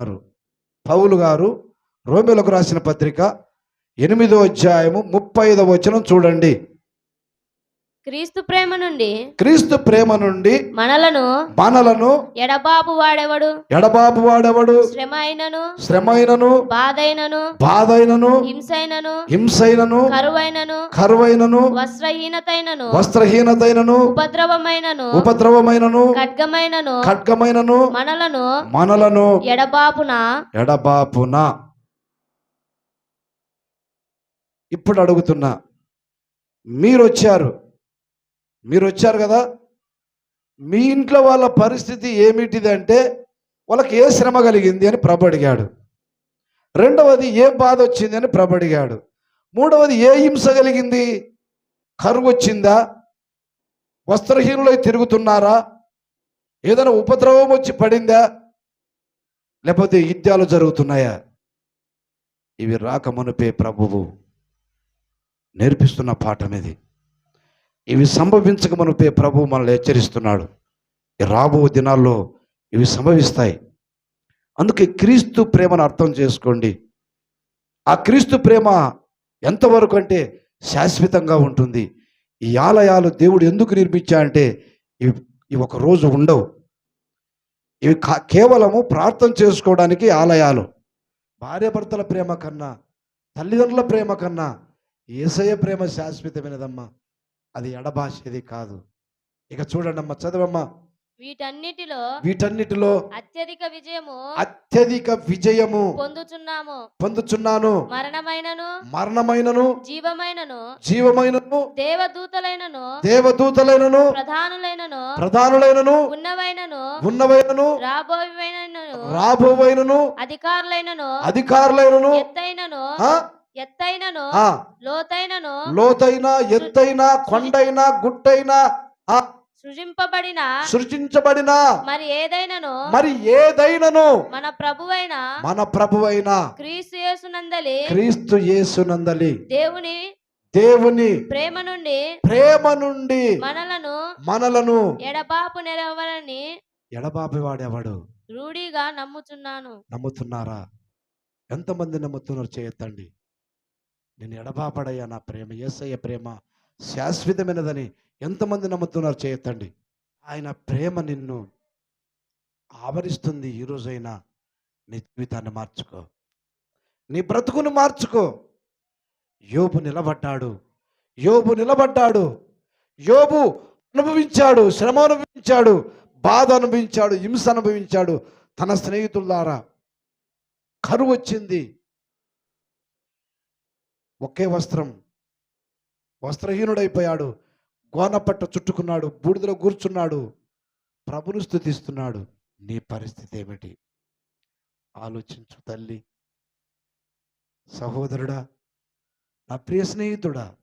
ఉన్నారు పౌలు గారు రోమిలకు రాసిన పత్రిక ఎనిమిదో అధ్యాయము ముప్పై ఐదవ వచనం చూడండి. క్రీస్తు ప్రేమ నుండి క్రీస్తు ప్రేమ నుండి మనలను మనలను ఎడబాపు వాడెవడు? ఎడబాపు వాడెవడు? శ్రమ అయినను శ్రమైనను బాధైనను బాధైనను హింసైనను హింసైనను కరువైనను కరువైనను వస్త్రహీనతైనను వస్త్రహీనతైనను ఉపద్రవమైనను ఉపద్రవమైనను ఖడ్గమైనను ఖడ్గమైనను మనలను మనలను ఎడబాపున? ఎడబాపున. ఇప్పుడు అడుగుతున్నా మీరు వచ్చారు మీరు వచ్చారు కదా? మీ ఇంట్లో వాళ్ళ పరిస్థితి ఏమిటిదంటే వాళ్ళకి ఏ శ్రమ కలిగింది అని ప్రభు అడిగాడు. రెండవది ఏ బాధ వచ్చింది అని ప్రభు అడిగాడు. మూడవది ఏ హింస కలిగింది? కరువు వచ్చిందా? వస్త్రహీనులై తిరుగుతున్నారా? ఏదైనా ఉపద్రవం వచ్చి పడిందా? లేకపోతే యుద్ధాలు జరుగుతున్నాయా? ఇవి రాకమునుపే ప్రభువు నేర్పిస్తున్న పాఠం ఇది. ఇవి సంభవించక మునుపే ప్రభువు మనల్ని హెచ్చరిస్తున్నాడు. ఈ రాబో దినాల్లో ఇవి సంభవిస్తాయి. అందుకే క్రీస్తు ప్రేమను అర్థం చేసుకోండి. ఆ క్రీస్తు ప్రేమ ఎంతవరకు అంటే శాశ్వతంగా ఉంటుంది. ఈ ఆలయాలు దేవుడు ఎందుకు నిర్మించా అంటే ఇవి ఇవి ఒక రోజు ఉండవు. ఇవి కేవలము ప్రార్థన చేసుకోవడానికి ఆలయాలు. భార్యాభర్తల ప్రేమ కన్నా తల్లిదండ్రుల ప్రేమ కన్నా ఏసయ ప్రేమ శాశ్వతమైనదమ్మా. అది ఎడబాసేది కాదు. ఇక చూడండి అమ్మా చదవమ్మా. వీటన్నిటిలో వీటన్నిటిలో అత్యధిక విజయము అత్యధిక విజయము పొందుచున్నాము. పొందుచున్నాను. మరణమైనను మరణమైనను జీవమైనను జీవమైనను దేవదూతలైనను దేవదూతలైనను ప్రధానులైనను ప్రధానులైనను ఉన్నవైనను ఉన్నవైనను రాబోయేవైనను రాబోవైనను అధికారులైనను అధికారులైనను ఎత్తైనను ఎత్తైనను లోతైనను లోతైన ఎత్తైన కొండైన గుట్టైన సృజింపబడిన సృజించబడిన మరి ఏదైనను మరి ఏదైనను మన ప్రభువైన మన ప్రభువైన క్రీస్తు యేసునందలి క్రీస్తు యేసునందలి దేవుని దేవుని ప్రేమ నుండి ప్రేమ నుండి మనలను మనలను ఎడబాపు నెరవలని ఎడబాపివాడెవడు? రూఢిగా నమ్ముచున్నాను. నమ్ముతున్నారా? ఎంతమంది నమ్ముతున్నారు చేయొద్దండి? నేను ఎడబాపడయ్యా నా ప్రేమ. ఏసయ్య ప్రేమ శాశ్వతమైనదని ఎంతమంది నమ్ముతున్నారు చేయొద్దండి. ఆయన ప్రేమ నిన్ను ఆవరిస్తుంది ఈరోజైనా నీ జీవితాన్ని మార్చుకో. నీ బ్రతుకును మార్చుకో. యోబు నిలబడ్డాడు. యోబు నిలబడ్డాడు. యోబు అనుభవించాడు. శ్రమ అనుభవించాడు. బాధ అనుభవించాడు. హింస అనుభవించాడు. తన స్నేహితుల ద్వారా కరువు వచ్చింది. ఒకే వస్త్రం. వస్త్రహీనుడైపోయాడు. గోనపట్ట చుట్టుకున్నాడు. బూడిదలో కూర్చున్నాడు. ప్రభును స్థుతిస్తున్నాడు నీ పరిస్థితి ఏమిటి? ఆలోచించు తల్లి. సహోదరుడా నా ప్రియ స్నేహితుడా